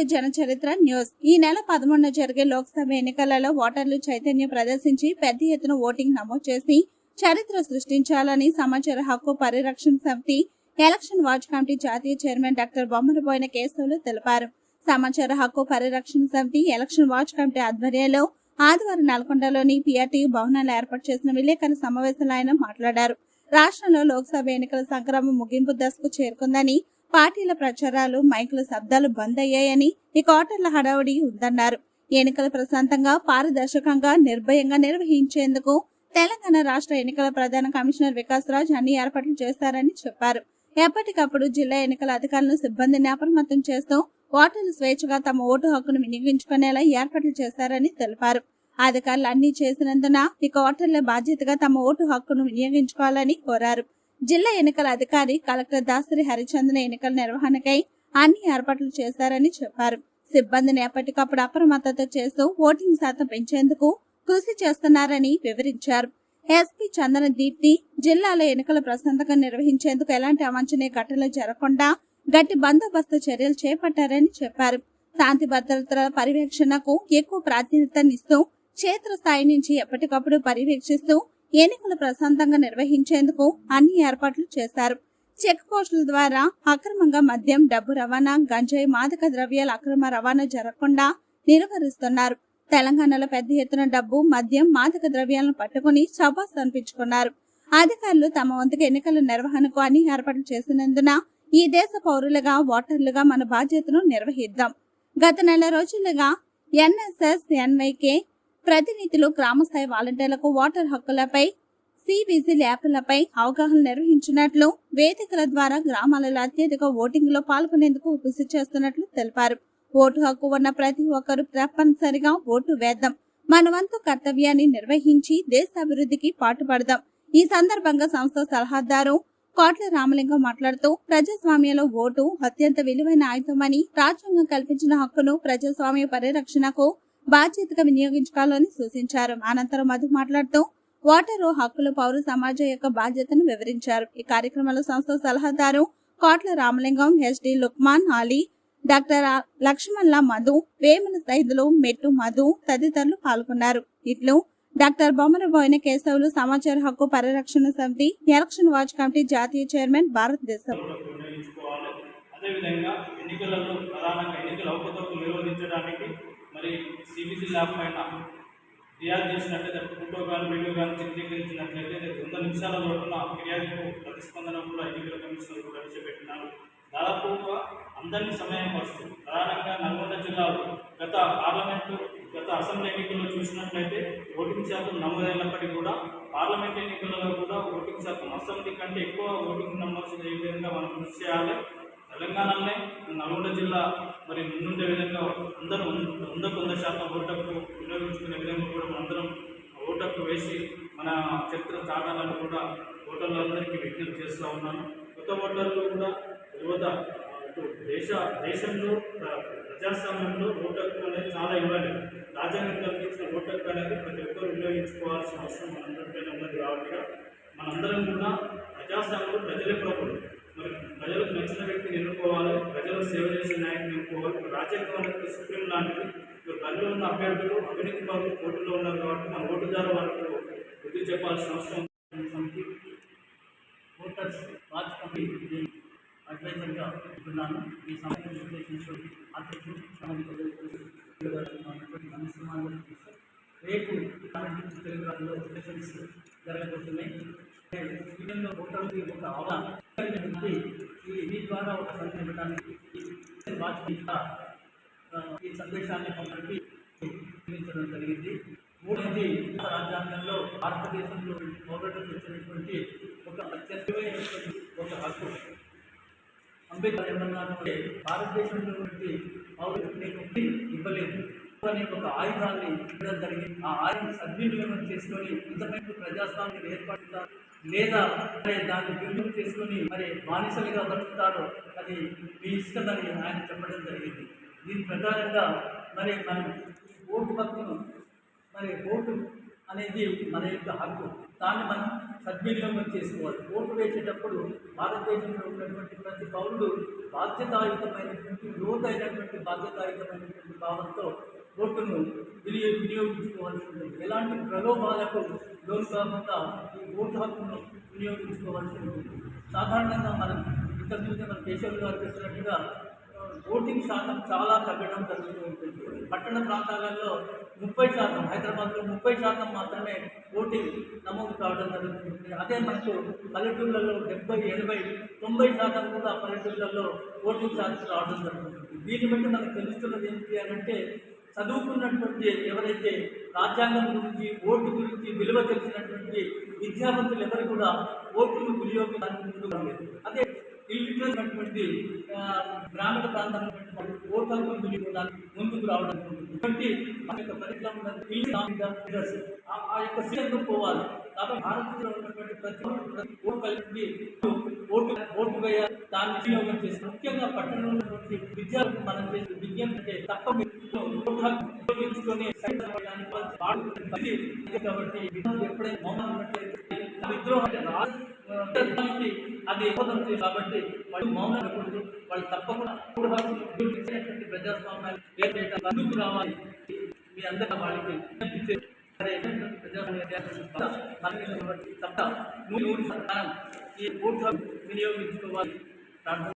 To జనచరిత్ర news. ఈ నెల పదమూడున జరిగే లోక్సభ ఎన్నికలలో ఓటర్లు చైతన్యం ప్రదర్శించి పెద్ద ఎత్తున ఓటింగ్ నమోదు చేసి చరిత్ర సృష్టించాలని సమాచార హక్కు పరిరక్షణ సమితి ఎలక్షన్ వాచ్ కమిటీ జాతీయ చైర్మన్ డాక్టర్ బొమ్మనబోయిన కేశవులు తెలిపారు. సమాచార హక్కు పరిరక్షణ సమితి ఎలక్షన్ వాచ్ కమిటీ ఆధ్వర్యంలో ఆదివారం నల్గొండలోని పిఆర్టీ భవనాలు ఏర్పాటు చేసిన విలేకరుల సమావేశంలో ఆయన మాట్లాడారు. రాష్ట్రంలో లోక్సభ ఎన్నికల సంక్రమం ముగింపు దశకు చేరుకుందని పార్టీల ప్రచారాలు మైకుల శబ్దాలు బంద్ అయ్యాయని ఈ ఓటర్ల హడావుడి ఉందన్నారు. ఎన్నికలు ప్రశాంతంగా పారదర్శకంగా నిర్భయంగా నిర్వహించేందుకు తెలంగాణ రాష్ట్ర ఎన్నికల ప్రధాన కమిషనర్ వికాస్ రాజ్ అన్ని ఏర్పాట్లు చేస్తారని చెప్పారు. ఎప్పటికప్పుడు జిల్లా ఎన్నికల అధికారులను సిబ్బందిని అప్రమత్తం చేస్తూ ఓటర్లు స్వేచ్ఛగా తమ ఓటు హక్కును వినియోగించుకునేలా ఏర్పాట్లు చేస్తారని తెలిపారు. అధికారులు అన్ని చేసినందున ఇక ఓటర్ల బాధ్యతగా తమ ఓటు హక్కును వినియోగించుకోవాలని కోరారు. జిల్లా ఎన్నికల అధికారి కలెక్టర్ దాసరి హరిచందన ఎన్నికల నిర్వహణకై అన్ని ఏర్పాట్లు చేశారని చెప్పారు. సిబ్బందిని ఎప్పటికప్పుడు అప్రమత్తత చేస్తూ ఓటింగ్ శాతం పెంచేందుకు కృషి చేస్తున్నారని వివరించారు. ఎస్పీ చందన దీప్తి జిల్లాలో ఎన్నికల ప్రశాంతంగా నిర్వహించేందుకు ఎలాంటి అవాంఛనీయ ఘటనలు జరగకుండా గట్టి బందోబస్తు చర్యలు చేపట్టారని చెప్పారు. శాంతి భద్రతల పర్యవేక్షణకు ఎక్కువ ప్రాధాన్యతనిస్తూ క్షేత్రస్థాయి నుంచి ఎప్పటికప్పుడు పర్యవేక్షిస్తూ ఎన్నికలు ప్రశాంతంగా నిర్వహించేందుకు అన్ని ఏర్పాట్లు చేశారు. చెక్ పోస్టుల ద్వారా అక్రమంగా మద్యం డబ్బు రవాణా గంజాయి మాదక ద్రవ్యాల అక్రమ రవాణా జరగకుండా నిర్వహిస్తున్నారు. తెలంగాణలో పెద్ద ఎత్తున డబ్బు మద్యం మాదక ద్రవ్యాలను పట్టుకుని శబాస్ అనిపించుకున్నారు. అధికారులు తమ వంతుకు ఎన్నికల నిర్వహణకు అన్ని ఏర్పాట్లు చేసినందున ఈ దేశ పౌరులుగా ఓటర్లుగా మన బాధ్యతను నిర్వహిద్దాం. గత నెల రోజులుగా ఎన్ఎస్ఎస్ ఎన్వైకే ప్రతినిధులు గ్రామస్థాయి వాలంటీర్లకు ఓటర్ హక్కులపై సి విజిల్ యాప్లపై అవగాహన నిర్వహించినట్లు వేదికల ద్వారా గ్రామాలలో అత్యధిక ఓటింగ్లో పాల్గొనేందుకు కృషి చేస్తున్నట్లు తెలిపారు. ఓటు హక్కు ఉన్న ప్రతి ఒక్కరూ తప్పనిసరిగా ఓటు వేద్దాం. మన వంతు కర్తవ్యాన్ని నిర్వహించి దేశ అభివృద్ధికి పాటుపడదాం. ఈ సందర్భంగా సంస్థ సలహాదారు కోట్ల రామలింగం మాట్లాడుతూ ప్రజాస్వామ్యంలో ఓటు అత్యంత విలువైన ఆయుధమని రాజ్యాంగం కల్పించిన హక్కును ప్రజాస్వామ్య పరిరక్షణకు బాధ్యతగా వినియోగించుకోవాలని సూచించారు. అనంతరం మధు మాట్లాడుతూ ఓటరు హక్కులు పౌర సమాజం యొక్క బాధ్యతను వివరించారు. ఈ కార్యక్రమంలో సంస్థ సలహాదారు కోట్ల రామలింగం హెచ్డి లుక్మాన్ అలీ డాక్టర్ లక్ష్మణ్ల మధు వేమన సైదులు మెట్టు మధు తదితరులు పాల్గొన్నారు. ఇట్లు డాక్టర్ బొమ్మరబోయిన కేశవులు సమాచార హక్కు పరిరక్షణ సమితి ఎలక్షన్ వాచ్ కమిటీ జాతీయ చైర్మన్ భారతదేశం. అదేవిధంగా ఎన్నికలలో ప్రధానంగా ఎన్నికల అవకతవకలు నిర్వహించడానికి మరి సిబిసి ల్యాబ్ పైన ఫిర్యాదు చేసినట్లయితే ఫోటో కానీ వీడియో కానీ చిత్రీకరించినట్లయితే వంద నిమిషాల లోపల ఫిర్యాదుకు ప్రతిస్పందన కూడా ఎన్నికల కమిషనర్ కూడా ప్రవేశపెట్టినారు దాదాపుగా అందరినీ వస్తుంది. ప్రధానంగా నల్గొండ జిల్లాలో గత పార్లమెంటు గత అసెంబ్లీ ఎన్నికల్లో చూసినట్లయితే ఓటింగ్ శాతం నమోదైనప్పటికీ కూడా పార్లమెంట్ ఎన్నికలలో కూడా ఓటింగ్ శాతం అసెంబ్లీ కంటే ఎక్కువ ఓటింగ్ నమోదు అయ్యే విధంగా మనం కృషి చేయాలి తెలంగాణలోనే నల్గొండ జిల్లా మరి ముందుండే విధంగా అందరూ వందకు వంద శాతం ఓటకు వినియోగించుకునే విధంగా కూడా మనందరం ఓటకు వేసి మన చరిత్ర చాటాలను కూడా ఓటర్లందరికీ విజ్ఞప్తి చేస్తూ ఉన్నాను. కొత్త ఓటర్లు కూడా యువత దేశ దేశంలో ప్ర- ప్రజాస్వామ్యంలో ఓటకు అనేది చాలా ఇవ్వాలి రాజ్యాంగం కల్పించిన ఓటకు అనేది ప్రతి ఒక్కరు వినియోగించుకోవాల్సిన అవసరం మనందరిపైన ఉన్నది కాబట్టి మనందరం కూడా ప్రజాస్వామ్యంలో ప్రజలే ప్రభులు మరి ప్రజలకు నచ్చిన వ్యక్తిని ఎన్నుకోవాలి ప్రజలకు సేవ చేసే నాయకుని ఎన్నుకోవాలి ఇప్పుడు సుప్రీం లాంటిది. ఇప్పుడు బరిలో ఉన్న అభ్యర్థులు అవినీతి పరులు పోటీలో ఉన్నారు కాబట్టి మన ఓటు ద్వారా వాళ్ళకు బుద్ధి చెప్పాల్సిన అవసరం సమితి ఓటర్స్ వాచ్ కమిటీ అడ్వైజర్గా ఉంటున్నాను. ఈ సమయం విశ్లేషించి అధ్యక్షుడు నరసింహారావు రేపు పార్లమెంట్ తెలుగు రాష్ట్రంలో ఎలక్షన్స్ జరగబోతున్నాయి. స్వీడన్లో ఓటర్లకి ఒక అవగాహన మీ ద్వారా ఒక సందేశం ఇవ్వడానికి ఈ వాచ్ ఈ సందేశాన్ని పంపడానికి నిర్మించడం జరిగింది. మూడవది రాజ్యాంగంలో భారతదేశంలో పౌరులకు ఇచ్చినటువంటి ఒక అత్యధికమైనటువంటి ఒక హక్కు. అంబేద్కర్ ఏమన్నారు భారతదేశంలో పౌరులకు నేను ఇవ్వలేదు. అనే ఒక ఆయుధాన్ని ఇవ్వడం జరిగింది. ఆ ఆయుధం సద్వినియోగం చేసుకొని ఇంతమంది ప్రజాస్వామ్యం ఏర్పడుతారు లేదా? మరి దాన్ని దుర్వినియోగం చేసుకొని మరి బానిసలుగా బతుకుతారో అది మీ ఇష్టమని ఆయన చెప్పడం జరిగింది. దీని ప్రకారంగా మరి మనం ఓటు హక్కును మరి ఓటు అనేది మన యొక్క హక్కు. దాన్ని మనం సద్వినియోగం చేసుకోవాలి. ఓటు వేసేటప్పుడు భారతదేశంలో ఉన్నటువంటి ప్రతి పౌరుడు బాధ్యతాయుతమైనటువంటి లోతైనటువంటి బాధ్యతాయుతమైనటువంటి భావంతో ఓటును వినియోగ వినియోగించుకోవాల్సి ఉంటుంది ఎలాంటి ప్రలోభాలకు లోన్ కాకుండా ఈ ఓటు హక్కును వినియోగించుకోవాల్సి ఉంటుంది సాధారణంగా మనం ఇంతకుముందు మన కేశవ్ గారు చెప్పినట్టుగా ఓటింగ్ శాతం చాలా తగ్గడం జరుగుతూ ఉంటుంది. పట్టణ ప్రాంతాలలో ముప్పై శాతం హైదరాబాద్లో ముప్పై శాతం మాత్రమే ఓటింగ్ నమోదు కావడం జరుగుతుంది. అదే మనకు పల్లెటూళ్ళలో డెబ్బై ఎనభై తొంభై శాతం కూడా పల్లెటూళ్ళలో ఓటింగ్ శాతం రావడం జరుగుతుంది. దీన్ని బట్టి మనకు తెలుస్తున్నది ఏంటి అని అంటే చదువుకున్నటువంటి ఎవరైతే రాజ్యాంగం గురించి ఓటు గురించి విలువ తెలిసినటువంటి విద్యావంతులు ఎవరు కూడా ఓటును వినియోగించడానికి ముందుకు అదే ఇల్లిటరేట్ గ్రామీణ ప్రాంతం ఓటు వినియోగించడానికి ముందుకు రావడం జరుగుతుంది. కాబట్టి మన యొక్క పరిధిలో ఇల్లు ఆ- యొక్క సీఎంకు పోవాలి. కాబట్టి భారతదేశంలో ప్రతి ప్రతి ఓటు కలిపి ఓటు ఓటు దాన్ని వినియోగం ముఖ్యంగా పట్టణంలో ఉన్నటువంటి విద్యార్థులు మనం చేసిన విజ్ఞప్తి అంటే తప్ప ఉపయోగించుకొని కాబట్టి ఎప్పుడైతే ఎప్పుడైనా మౌనం ఉన్నట్లయితే విద్రోహం అది ఇవ్వడం కాబట్టి వాళ్ళు మౌనం ఉండకూడదు వాళ్ళు తప్పకుండా ఓటు ఉపయోగించినటువంటి ప్రజాస్వామ్యాన్ని ఏర్పడేట ముందుకు రావాలి మీ అందరికీ వాళ్ళకి విజ్ఞప్తి చేసి సరే ప్రజాస్వామ్య మనకి తప్ప నూరు శాతం ఈ ఓటు హక్కు వినియోగించుకోవాలి ప్రార్థన